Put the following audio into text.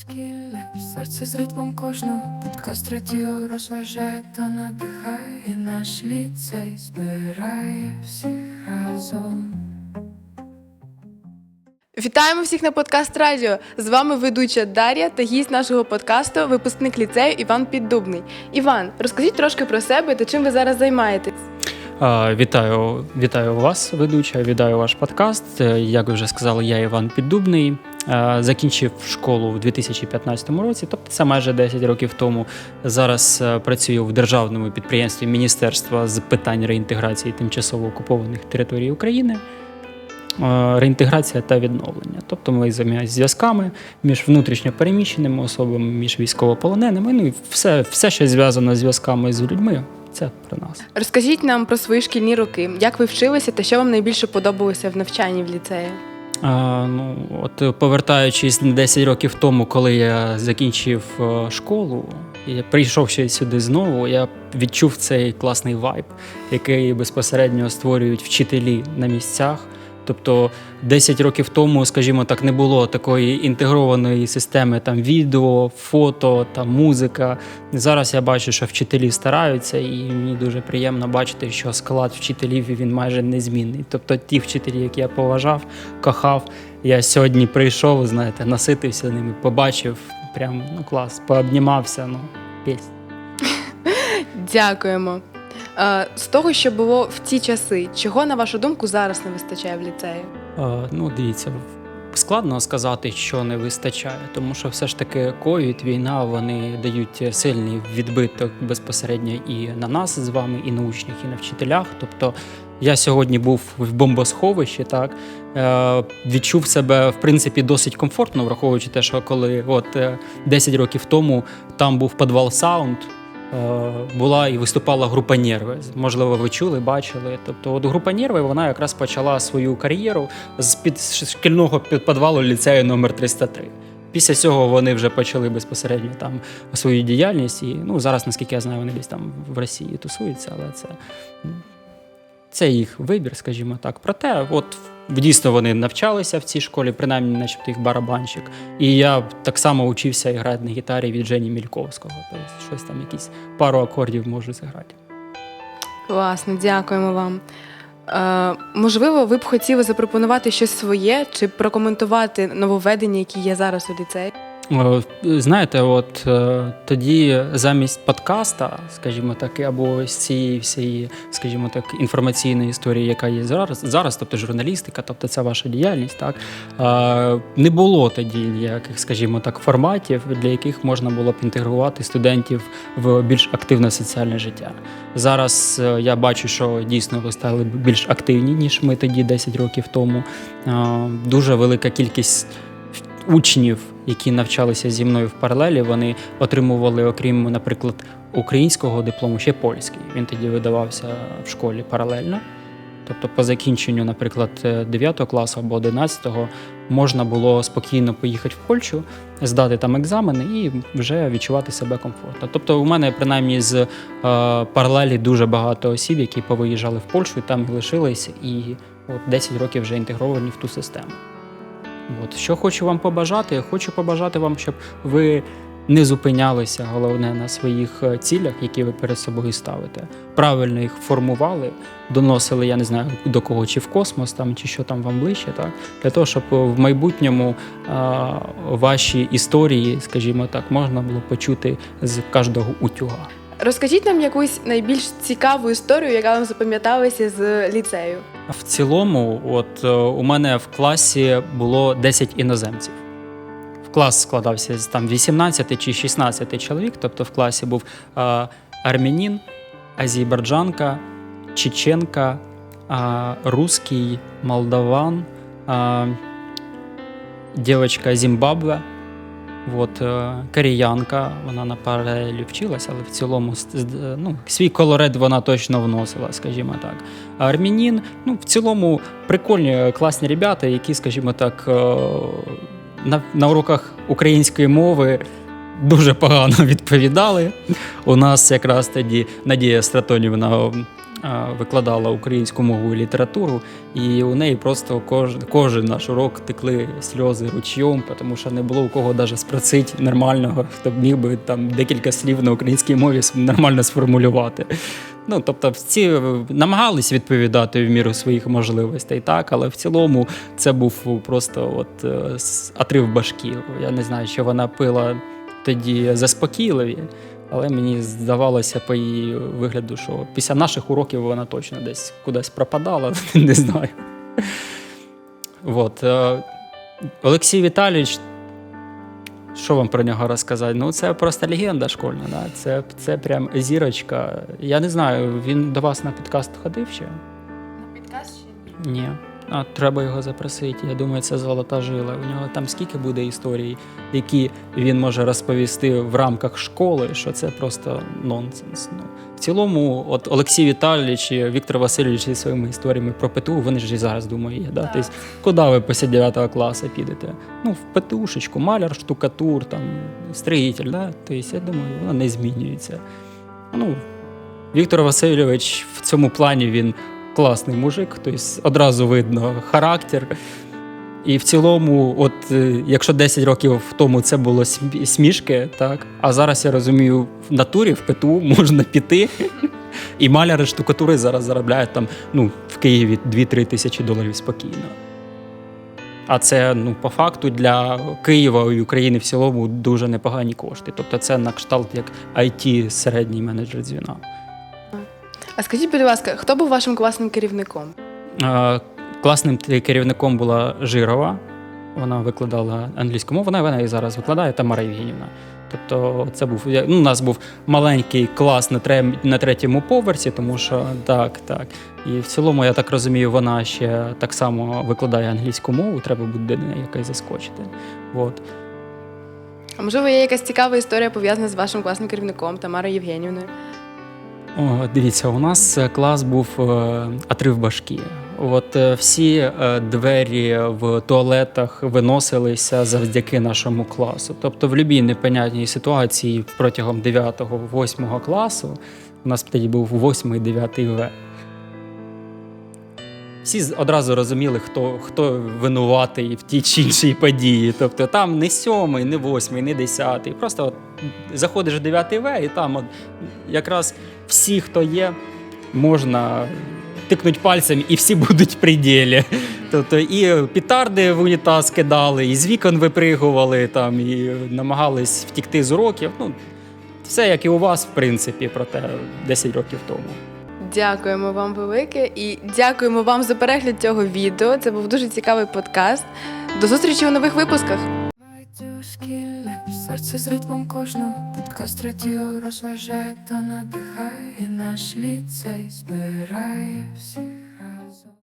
Шкілля, серце з ритмом кожного Подкаст радіо розважає та надихає Наш ліцей збирає всіх разом Вітаємо всіх на подкаст Радіо. З вами ведуча Дар'я та гість нашого подкасту, випускник ліцею Іван Піддубний. Іван, розкажіть трошки про себе та чим ви зараз займаєтесь. А, Вітаю, вітаю вас, ведуча, вітаю ваш подкаст. Е, Як ви вже сказали, я Іван Піддубний. Е, Закінчив школу в 2015 році, тобто це майже 10 років тому. Зараз е, працюю в державному підприємстві Міністерства з питань реінтеграції тимчасово окупованих територій України. Е, Реінтеграція та відновлення. Тобто ми займаємося зв'язками між внутрішньо переміщеними особами, між військовополоненими. Ну і все, все що зв'язано з зв'язками з людьми, це про нас. Розкажіть нам про свої шкільні роки, як ви вчилися та що вам найбільше подобалося в навчанні в ліцеї. Ну, от е, повертаючись на 10 років тому, коли я закінчив е, школу, і прийшов ще сюди знову, я відчув цей класний вайб, який безпосередньо створюють вчителі на місцях. Тобто 10 років тому, скажімо так, не було такої інтегрованої системи там відео, фото, там музика. Зараз я бачу, що вчителі стараються, і мені дуже приємно бачити, що склад вчителів він майже незмінний. Тобто ті вчителі, які я поважав, кохав. Я сьогодні прийшов, знаєте, наситився ними, побачив, прям ну клас, пообнімався. Ну, єсть. Дякуємо. Е, З того, що було в ті часи, чого, на вашу думку, зараз не вистачає в ліцеї? Е, Ну, дивіться, складно сказати, що не вистачає, тому що все ж таки ковід, війна, вони дають сильний відбиток безпосередньо і на нас з вами, і на учнях, і на вчителях. Тобто я сьогодні був в бомбосховищі, так е, відчув себе в принципі досить комфортно, враховуючи те, що коли от е, 10 років тому там був підвал саунд. Е, Була і виступала група Нерви. Можливо, ви чули, бачили. Тобто, от група Нерви вона якраз почала свою кар'єру з під шкільного підподвалу ліцею номер 303. Після цього вони вже почали безпосередньо там свою діяльність. І ну зараз, наскільки я знаю, вони десь там в Росії тусуються, але це, ну, це їх вибір, скажімо так. Проте, от дійсно вони навчалися в цій школі, принаймні, начебто їх барабанщик. І я так само учився грати на гітарі від Жені Мільковського. Тобто щось там, якісь пару акордів можу зіграти. Класно, дякуємо вам. Е, можливо, ви б хотіли запропонувати щось своє чи прокоментувати нововведення, які є зараз у ліцеї? Е, Знаєте, от е, тоді замість подкаста, скажімо так, або ось цієї всієї, скажімо так, інформаційної історії, яка є зараз, зараз, тобто журналістика, тобто це ваша діяльність, так е, не було тоді ніяких, скажімо так, форматів, для яких можна було б інтегрувати студентів в більш активне соціальне життя. Зараз я бачу, що дійсно ви стали більш активні, ніж ми тоді 10 років тому. Дуже велика кількість учнів, які навчалися зі мною в паралелі, вони отримували, окрім, наприклад, українського диплому, ще польський. Він тоді видавався в школі паралельно. Тобто, по закінченню, наприклад, 9 класу або 11 можна було спокійно поїхати в Польщу, здати там екзамени і вже відчувати себе комфортно. Тобто, у мене принаймні з е, паралелі дуже багато осіб, які повиїжджали в Польщу там лишились, і от 10 років вже інтегровані в ту систему. От що хочу вам побажати, хочу побажати вам, щоб ви не зупинялися, головне на своїх е, цілях, які ви перед собою ставите. Правильно їх формували, доносили, я не знаю до кого, чи в космос там, чи що там вам ближче, так для того, щоб в майбутньому а, ваші історії, скажімо так, можна було почути з кожного утюга. Розкажіть нам якусь найбільш цікаву історію, яка вам запам'яталася з ліцею. В цілому, от е, у мене в класі було 10 іноземців. В клас складався з там 18 чи 16 чоловік. Тобто в класі був е, армянин, азербайджанка, чеченка, е, русський, молдаван, е, дівчинка Зімбабве. От, е, кореянка, вона на паралелі вчилася, але в цілому з- ну, свій колорит вона точно вносила, скажімо так. А армянін, ну, в цілому прикольні, класні ребята, які, скажімо так, е, на, на уроках української мови дуже погано відповідали. У нас якраз тоді Надія Стратонівна е, викладала українську мову і літературу, і у неї просто кожен, кожен наш урок текли сльози ручйом, тому що не було у кого навіть спросити нормального, хто б міг би там декілька слів на українській мові нормально сформулювати. Ну, тобто, всі намагались відповідати в міру своїх можливостей, так, але в цілому це був просто от е, отрив башки. Я не знаю, що вона пила тоді заспокійливі, але мені здавалося по її вигляду, що після наших уроків вона точно десь кудись пропадала, не знаю. От. е, Олексій Віталійович, що вам про нього розказати? Ну, це просто легенда школьна, да? це, це прям зірочка. Я не знаю, він до вас на підкаст ходив ще? На підкаст ще ні. Ні. А треба його запросити. Я думаю, це золота жила. У нього там скільки буде історій, які він може розповісти в рамках школи, що це просто нонсенс. Ну, в цілому, от Олексій Віталійович і Віктор Васильович зі своїми історіями про ПТУ, вони ж і зараз думаю, є. Да? Тобто, куди ви після 9 класу підете? Ну, в ПТУшечку, маляр, штукатур, там, строїтель, да? Тобто, я думаю, воно не змінюється. Ну, Віктор Васильович в цьому плані він класний мужик, тобто одразу видно характер. І в цілому, от е, якщо 10 років тому це було смішки, так, а зараз я розумію, в натурі в ПТУ можна піти. І маляри штукатури зараз заробляють там ну, в Києві 2-3 тисячі доларів спокійно. А це ну, по факту для Києва і України в цілому дуже непогані кошти. Тобто це на кшталт як IT середній менеджер дзвіна. А скажіть, будь ласка, хто був вашим класним керівником? Е, Класним керівником була Жирова. Вона викладала англійську мову, вона, вона і зараз викладає Тамара Євгенівна. Тобто, це був ну, у нас був маленький клас на, трем, на третьому поверсі, тому що так, так. І в цілому, я так розумію, вона ще так само викладає англійську мову, треба буде до неї якось заскочити. От. А можливо, є якась цікава історія пов'язана з вашим класним керівником Тамарою Євгенівною? Дивіться, у нас е, клас був е, отрив башки. От е, всі е, двері в туалетах виносилися завдяки нашому класу. Тобто, в будь-якій непонятній ситуації протягом 9-8 класу, у нас тоді був 8 і 9 В. Всі одразу розуміли, хто, хто винуватий в тій чи іншій події. Тобто там не сьомий, не восьмий, не десятий. Просто от заходиш в 9 В, і там от якраз всі, хто є, можна тикнути пальцем, і всі будуть при ділі. Тобто і петарди в унітаз кидали, і з вікон випригували, там, і намагались втікти з уроків. Ну, все як і у вас, в принципі, проте 10 років тому. Дякуємо вам велике і дякуємо вам за перегляд цього відео. Це був дуже цікавий подкаст. До зустрічі у нових випусках. Серце з ритмом кожного Подкаст радіо розважає та надихає Наш ліцей збирає всіх